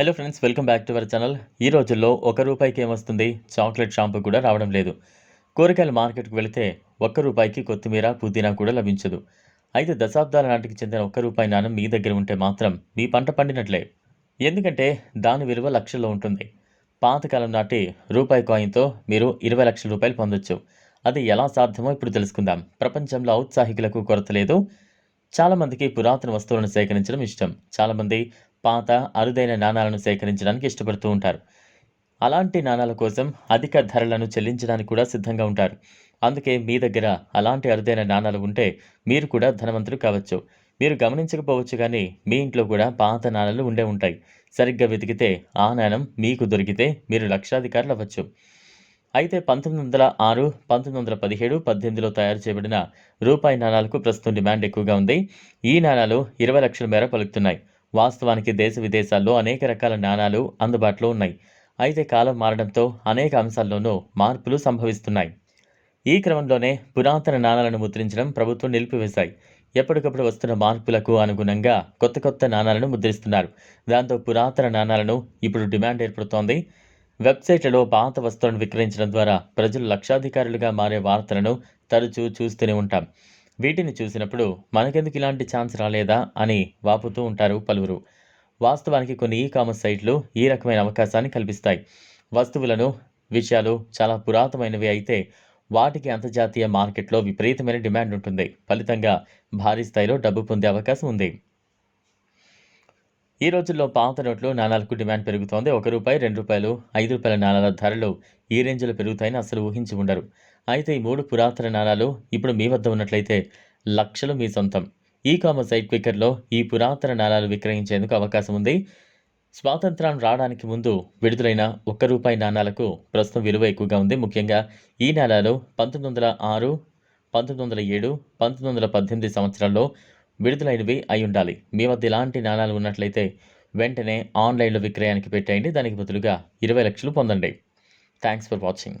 Hello friends welcome back to our channel ఈ రోజుల్లో ఒక రూపాయికి ఏమొస్తుంది? చాక్లెట్ షాంపూ కూడా రావడం లేదు. కూరగాయల మార్కెట్కు వెళితే ఒక్క రూపాయికి కొత్తిమీర పుదీనా కూడా లభించదు. అయితే దశాబ్దాల నాటికి చెందిన ఒక్క రూపాయి నాణం మీ దగ్గర ఉంటే మాత్రం మీ పంట పండినట్లే. ఎందుకంటే దాని విలువ లక్షల్లో ఉంటుంది. పాతకాలం నాటి రూపాయి కాయిన్తో మీరు ఇరవై లక్షల రూపాయలు పొందొచ్చు. అది ఎలా సాధ్యమో ఇప్పుడు తెలుసుకుందాం. ప్రపంచంలో ఔత్సాహికులకు కొరత లేదు. చాలామందికి పురాతన వస్తువులను సేకరించడం ఇష్టం. చాలామంది పాత అరుదైన నాణాలను సేకరించడానికి ఇష్టపడుతూ ఉంటారు. అలాంటి నాణాల కోసం అధిక ధరలను చెల్లించడానికి కూడా సిద్ధంగా ఉంటారు. అందుకే మీ దగ్గర అలాంటి అరుదైన నాణాలు ఉంటే మీరు కూడా ధనవంతులు కావచ్చు. మీరు గమనించకపోవచ్చు కానీ మీ ఇంట్లో కూడా పాత నాణాలు ఉండే ఉంటాయి. సరిగ్గా వెతికితే ఆ నాణం మీకు దొరికితే మీరు లక్షాధికారులు అవ్వచ్చు. అయితే పంతొమ్మిది వందల ఆరు పంతొమ్మిది వందల పదిహేడు పద్దెనిమిదిలో తయారు చేయబడిన రూపాయి నాణాలకు ప్రస్తుతం డిమాండ్ ఎక్కువగా ఉంది. ఈ నాణాలు ఇరవై లక్షల మేర పలుకుతున్నాయి. వాస్తవానికి దేశ విదేశాల్లో అనేక రకాల నాణాలు అందుబాటులో ఉన్నాయి. అయితే కాలం మారడంతో అనేక అంశాల్లోనూ మార్పులు సంభవిస్తున్నాయి. ఈ క్రమంలోనే పురాతన నాణాలను ముద్రించడం ప్రభుత్వం నిలిపివేశాయి. ఎప్పటికప్పుడు వస్తున్న మార్పులకు అనుగుణంగా కొత్త కొత్త నాణాలను ముద్రిస్తున్నారు. దాంతో పురాతన నాణాలను ఇప్పుడు డిమాండ్ ఏర్పడుతోంది. వెబ్సైట్లలో పాత వస్తువులను విక్రయించడం ద్వారా ప్రజలు లక్షాధికారులుగా మారే వార్తలను తరచూ చూస్తూనే ఉంటాం. వీటిని చూసినప్పుడు మనకెందుకు ఇలాంటి ఛాన్స్ రాలేదా అని వాపుతూ ఉంటారు పలువురు. వాస్తవానికి కొన్ని ఈ కామర్స్ సైట్లు ఈ రకమైన అవకాశాన్ని కల్పిస్తాయి. వస్తువులను విషయాలు చాలా పురాతనమైనవి అయితే వాటికి అంతర్జాతీయ మార్కెట్లో విపరీతమైన డిమాండ్ ఉంటుంది. ఫలితంగా భారీ స్థాయిలో డబ్బు పొందే అవకాశం ఉంది. ఈ రోజుల్లో పాత నోట్లు నాణాలకు డిమాండ్ పెరుగుతోంది. ఒక రూపాయి రెండు రూపాయలు ఐదు రూపాయల నాణాల ధరలు ఈ రేంజ్లో పెరుగుతాయని అసలు ఊహించి ఉండరు. అయితే ఈ మూడు పురాతన నాణాలు ఇప్పుడు మీ వద్ద ఉన్నట్లయితే లక్షలు మీ సొంతం. ఈ కామర్స్ సైట్ క్విక్కర్లో ఈ పురాతన నాణాలు విక్రయించేందుకు అవకాశం ఉంది. స్వాతంత్రం రావడానికి ముందు విడుదలైన ఒక్క రూపాయి నాణాలకు ప్రస్తుతం విలువ ఎక్కువగా ఉంది. ముఖ్యంగా ఈ నాణాలు పంతొమ్మిది వందల ఆరు పంతొమ్మిది వందల ఏడు పంతొమ్మిది వందల పద్దెనిమిది సంవత్సరాల్లో విడుదలైనవి అయి ఉండాలి. మీ వద్ద ఇలాంటి నాణాలు ఉన్నట్లయితే వెంటనే ఆన్లైన్లో విక్రయానికి పెట్టేయండి. దానికి బదులుగా ఇరవై లక్షలు పొందండి. Thanks for watching.